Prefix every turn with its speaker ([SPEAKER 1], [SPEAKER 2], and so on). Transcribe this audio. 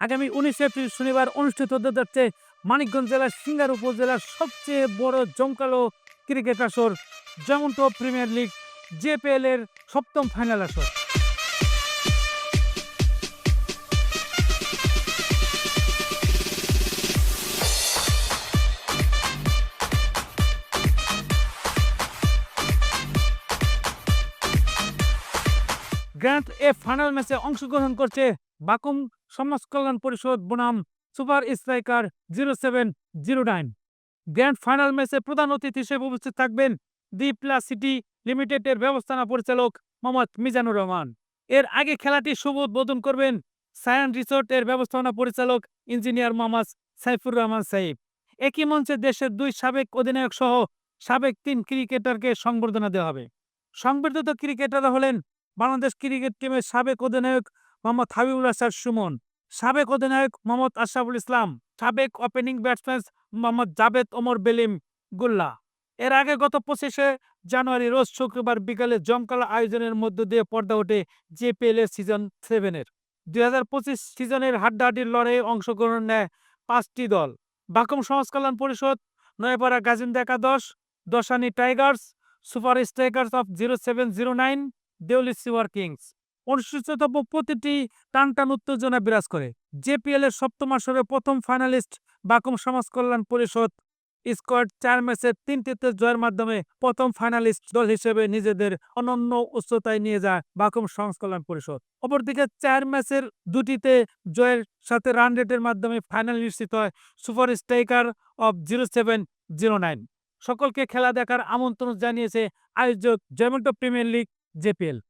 [SPEAKER 1] আগামী উনিশে এপ্রিল শনিবার অনুষ্ঠিত হতে যাচ্ছে মানিকগঞ্জ জেলার সিঙ্গার উপজেলার সবচেয়ে বড় জমকালো ক্রিকেট আসর জমন্টো প্রিমিয়ার লিগ, জেপিএল এর সপ্তম ফাইনাল আসর। গ্র্যান্ড এ ফাইনাল ম্যাচে অংশগ্রহণ করছে বাকুম সমাজ কল্যাণ পরিষদ, বনাম super striker zero seven zero nine. Grand final ম্যাচে প্রধান অতিথি হিসেবে উপস্থিত থাকবেন দি প্লাস সিটি লিমিটেডের ব্যবস্থাপনা পরিচালক মোহাম্মদ মিজানুর রহমান। এর আগে খেলাটি শুভ উদ্বোধন করবেন সায়ান রিসোর্ট এর ব্যবস্থাপনা পরিচালক ইঞ্জিনিয়ার মোহাম্মদ সাইফুর রহমান সাইফ একই মঞ্চে দেশের দুই সাবেক অধিনায়ক সহ সাবেক তিন ক্রিকেটারকে সংবর্ধনা দেওয়া হবে। সংবর্ধিত ক্রিকেটাররা হলেন বাংলাদেশ ক্রিকেট টিমের সাবেক অধিনায়ক মোহাম্মদ হাবিবুল আসার সুমন, সাবেক অধিনায়ক মোহাম্মদ আশরাফুল ইসলাম, সাবেক ওপেনিং ব্যাটসম্যান মোহাম্মদ জাভেদ ওমর বেলিম গুল্লা। এর আগে গত পঁচিশে জানুয়ারি, রোজ শুক্রবার বিকালে জমকালা আয়োজনের মধ্য দিয়ে পর্দা ওঠে জেপিএল এর সিজন সেভেনের দুই হাজার পঁচিশ সিজনের হাড্ডাহাড্ডির লড়াইয়ে অংশগ্রহণ নেয় পাঁচটি দল। বাকম সমাজ পরিষদ, নয়াপাড়া গাজিন্দা একাদশ, Dashani tigers, super strikers of zero seven zero nine Deuli Siwar kings অনুষ্ঠিতব্য প্রতিটি টান টান উত্তেজনা বিরাজ করে। জেপিএল এর সপ্তম আসরে প্রথম ফাইনালিস্ট বাকুম সমাজ কল্যাণ পরিষদ স্কোয়াড চার ম্যাচের তিনটিতে জয়ের মাধ্যমে প্রথম ফাইনালিস্ট দল হিসেবে নিজেদের অনন্য উচ্চতায় নিয়ে যায় বাকুম সমাজ কল্যাণ পরিষদ। অপরদিকে চার ম্যাচের দুটিতে জয়ের সাথে রান রেটের মাধ্যমে ফাইনাল নিশ্চিত হয় super striker of zero seven zero nine. সকলকে খেলা দেখার আমন্ত্রণ জানিয়েছে আয়োজক জয়মন্ট প্রিমিয়ার লিগ জেপিএল।